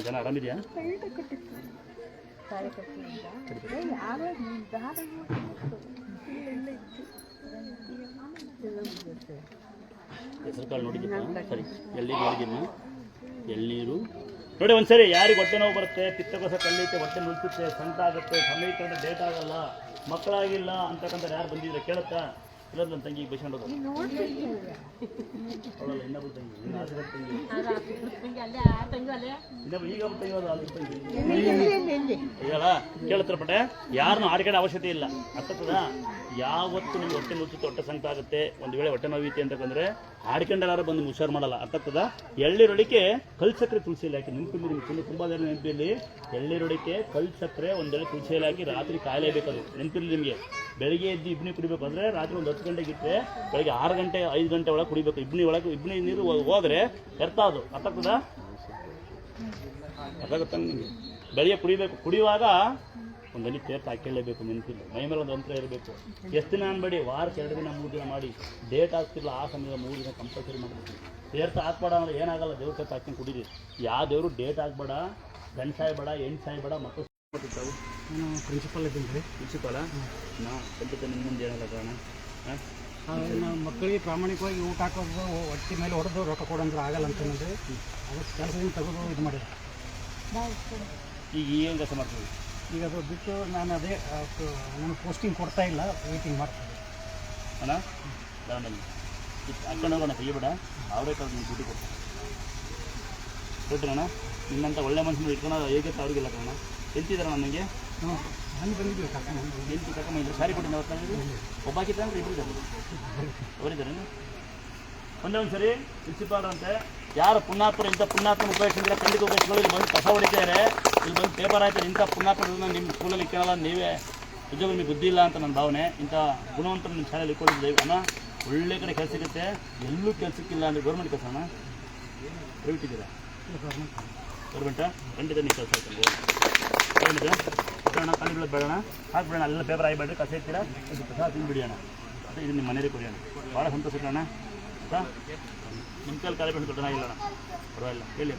ಜನ ಆರಾಮಿದೆಯಾ ಹೆಸರು ಕಾಳು ನೋಡಿ ಸರಿ ಎಳ್ನೀರು ನೋಡಿದ್ದೀನಿ ಎಳ್ನೀರು ನೋಡಿ ಒಂದ್ಸರಿ ಯಾರಿಗೆ ಹೊಟ್ಟೆ ನೋವು ಬರುತ್ತೆ ಪಿತ್ತಕೋಸ ಕಲ್ಲೈತೆ ಹೊಟ್ಟೆ ನುಲ್ಸುತ್ತೆ ಸಂತ ಆಗುತ್ತೆ ಸಮೀಕರಣ ಡೇಟ್ ಆಗಲ್ಲ. ಮಕ್ಕಳಾಗಿಲ್ಲ ಅಂತಕ್ಕಂಥ ಯಾರು ಬಂದಿದ್ರೆ ಕೇಳುತ್ತಾ? ಇಲ್ಲದ ನನ್ನ ತಂಗಿಗೆ ಬೈಸ್ಕೊಂಡು ಅವಳಲ್ಲ ಇನ್ನೊಬ್ಬ ತಂಗಿ ಇನ್ನು ಆ ತಂಗಿ. ಇನ್ನೊಬ್ಬ ಈಗ ತಂಗಿ ಅಲ್ಲಿ ತಂಗಿ. ಇದಲ್ಲ ಕೇಳ್ತಾರ ಪಟ್ಟೆ ಯಾರನ್ನು ಆಡ್ಕಡೆ ಅವಶ್ಯಕತೆ ಇಲ್ಲ. ಅರ್ಥದ ಯಾವತ್ತು ನಿಮ್ಗೆ ಹೊಟ್ಟೆ ಮುಚ್ಚುತ್ತೆ ಹೊಟ್ಟೆ ಸಂಕಟ ಆಗುತ್ತೆ, ಒಂದು ವೇಳೆ ಹೊಟ್ಟೆ ನೋವಿತ್ತೆ ಅಂತಂದ್ರೆ ಆಡ್ಕೊಂಡಾರು ಬಂದು ಹುಷಾರು ಮಾಡಲ್ಲ. ಅರ್ಥದ ಎಳ್ಳಿರೊಳಿಕೆ ಕಲ್ ಸಕ್ಕರೆ ತುಳಸಿ ಹಾಕಿ ನೆನಪಿಲ್ಲ ನಿಮ್ಗೆ ತುಂಬ ಜನ ನೆನಪಿಲ್ಲಿ ಎಳ್ಳಿರೊಳಿಕೆ ಕಲ್ ಸಕ್ಕರೆ ಒಂದೆಳೆ ತುಳಸಿ ಹಾಕಿ ರಾತ್ರಿ ಕಾಯಲೇಬೇಕು ಅದು ನೆನಪಿರಲಿ ನಿಮಗೆ. ಬೆಳಿಗ್ಗೆ ಎದ್ದು ಇಬ್ನಿ ಕುಡಿಬೇಕು. ಅಂದ್ರೆ ರಾತ್ರಿ ಒಂದು ಹತ್ತು ಗಂಟೆಗೆ ಇಟ್ಟರೆ ಬೆಳಿಗ್ಗೆ ಆರು ಗಂಟೆ, ಐದು ಗಂಟೆ ಒಳಗೆ ಕುಡಿಬೇಕು. ಇಬ್ನಿ ಒಳಗೆ, ಇಬ್ನಿ ನೀರು ಹೋದ್ರೆ ಎರ್ತಾ ಅದು. ಅರ್ಥಾಗ್ತದ ಅದಾಗುತ್ತಾ ನಿಮಗೆ? ಬೆಳಿಗ್ಗೆ ಕುಡಿಬೇಕು ಕುಡಿಯುವಾಗ ಒಂದು ಅಲ್ಲಿ ತೀರ್ಥ ಹಾಕೊಳ್ಳೇಬೇಕು ನೆನಪಿಲ್ಲ ಮೈ ಮೇಲೆ ಒಂದು ಯಂತ್ರ ಇರಬೇಕು. ಎಷ್ಟು ದಿನ ಅನ್ಬೇಡಿ ವಾರಕ್ಕೆ ಎರಡು ದಿನ ಮೂರು ದಿನ ಮಾಡಿ. ಡೇಟ್ ಆಗ್ತಿಲ್ಲ ಆ ಸಮಯದ ಮೂರು ದಿನ ಕಂಪಲ್ಸರಿ ಮಾಡಬೇಕು. ತೀರ್ಥ ಹಾಕ್ಬೇಡ ಅಂದ್ರೆ ಏನಾಗಲ್ಲ ದೇವ್ರ ತೀರ್ಥ ಹಾಕಿ ಕುಡೀರಿ. ಯಾವ ದೇವರು ಡೇಟ್ ಹಾಕ್ಬೇಡ ಗಂಡ ಸಾಯ್ಬೇಡ ಹೆಣ್ಣು ಸಾಯ್ಬೇಡ ಮಕ್ಕಳು ಪ್ರಿನ್ಸಿಪಾಲ್ ನಾನು ಪ್ರಿನ್ಸಿಪಲ್ ಇದ್ದೀನಿ. ರೀ ಪ್ರಿನ್ಸಿಪಾಲ ನಾ ಖಂಡಿತ ನಿಮ್ಮ ಮುಂದೆ ಏನಲ್ಲ ಕಾರಣ? ಹಾಂ? ಮಕ್ಕಳಿಗೆ ಪ್ರಾಮಾಣಿಕವಾಗಿ ಊಟ ಹಾಕೋದು ಹೊಟ್ಟೆ ಮೇಲೆ ಹೊಡೆದು ರೊಕ್ಕ ಕೊಡಂದ್ರೆ ಆಗಲ್ಲ ಅಂತಂದ್ರೆ ಅದಕ್ಕೆ ಕೆಲಸದಿಂದ ತೆಗೆದು ಇದು ಮಾಡಿದೆ. ಈಗ ಏನು ಕೆಲಸ ಮಾಡ್ತೀವಿ ಈಗ ಅದು ಬಿಟ್ಟು ನಾನು ಅದೇ ನಾನು ಪೋಸ್ಟಿಂಗ್ ಕೊಡ್ತಾ ಇಲ್ಲ ವೇಟಿಂಗ್ ಮಾಡ್ತೀನಿ. ಅಣ್ಣ ಅಕ್ಕಣ್ಣ ಹಾಕೊಂಡು ಹೋಗೋಣ ತೆಗಿಬೇಡ ಅವರೇ ಕಾಲ ನೀವು ದುಡ್ಡು ಕೊಡ್ತಾರೆ ಕೊಟ್ಟರಣ್ಣ ನಿನ್ನಂಥ ಒಳ್ಳೆ ಮನುಷ್ಯನ ಇಟ್ಕೊಂಡು ಹೇಗೆ ಅವ್ರಿಗಿಲ್ಲ ಕಣ ಎಲ್ತಿದಾರಣ್ಣ ನನಗೆ ಹ್ಞೂ ನಾನು ಬಂದಿದ್ದೆ ಕರ್ಕೊಂಡು ಎಲ್ತಿ ಕರ್ಕೊಂಡ್ ಬಂದಿದ್ರು. ಸಾರಿ ಕೊಟ್ಟಿದ್ದೆ ಅವ್ರು ತಂದಿದ್ದು ಒಬ್ಬ ಹಾಕಿದ್ದೆ ಅಂದ್ರೆ ಇಬ್ಬರು ಇದ್ದಾರೆ. ಅವರಿದ್ದಾರೆ ಒಂದೇ ಒಂದು ಸರಿ ಪ್ರಿನ್ಸಿಪಾಲ್ ಅಂತೆ ಯಾರು ಪುಣ್ಯಾತ್ಮ ಇಂಥ ಪುನ್ನಾಪುರ ಉಪಯೋಗಿಸಿದ್ರೆ ಖಂಡಿತ ಉಪಯೋಗಿಸ್ಕೊಳ್ಳಿ ಇಲ್ಲಿ ಬಂದು ಕಸ ಹೊಡಿತಾರೆ ಇಲ್ಲಿ ಬಂದು ಪೇಪರ್ ಆಯ್ತು, ಇಂಥ ಪುಣ್ಯಾತ್ಮರನ್ನ ನಿಮ್ಮ ಸ್ಕೂಲಲ್ಲಿ ಕೇಳಲ್ಲ, ನೀವೇ ನಿಜವಾಗ್ಲೂ ನಿಮಗೆ ಬುದ್ಧಿ ಇಲ್ಲ ಅಂತ ನನ್ನ ಭಾವನೆ. ಇಂಥ ಗುಣವಂತರು ನಿಮ್ಮ ಶಾಲೆಯಲ್ಲಿ ಇಟ್ಕೊಂಡಿದ್ದೆ ಅಣ್ಣ ಒಳ್ಳೆ ಕಡೆ ಕೆಲಸ ಸಿಗುತ್ತೆ. ಎಲ್ಲೂ ಕೆಲಸಕ್ಕಿಲ್ಲ ಅಂದರೆ ಗೌರ್ಮೆಂಟ್ ಕೆಲಸ ಅಣ್ಣ? ಪ್ರೈವೇಟ್ ಇದ್ದೀರಾ ಗೌರ್ಮೆಂಟಾ ಖಂಡಿತ ನೀವು ಕೆಲಸ ಆಯ್ತು ಏನಿದೆ? ಅಣ್ಣ ಬೀಳೋದು ಬೇಡಣ ಹಾಕ್ಬಿಡೋಣ, ಅಲ್ಲೆಲ್ಲ ಪೇಪರ್ ಆಗಿಬೇಡ್ರಿ ಕಸ ಇರ್ತೀರಾ ಪ್ರಸಾದ ತಿಂದ್ಬಿಡಿ ಅಣ್ಣ ಅದು ಇದು ನಿಮ್ಮ ಮನೆಯಲ್ಲಿ ಕೊಡಿ ಭಾಳ ಸಂತೋಷ ಆಯ್ತಾ ನಿಮ್ಮ ಕೈಲಿ ಕಾಲೇಜ್ ಬಿಟ್ಟು ದೊಡ್ಡ ಇಲ್ಲ ಅಣ್ಣ. ಪರವಾಗಿಲ್ಲ. ಹೇಳಿ.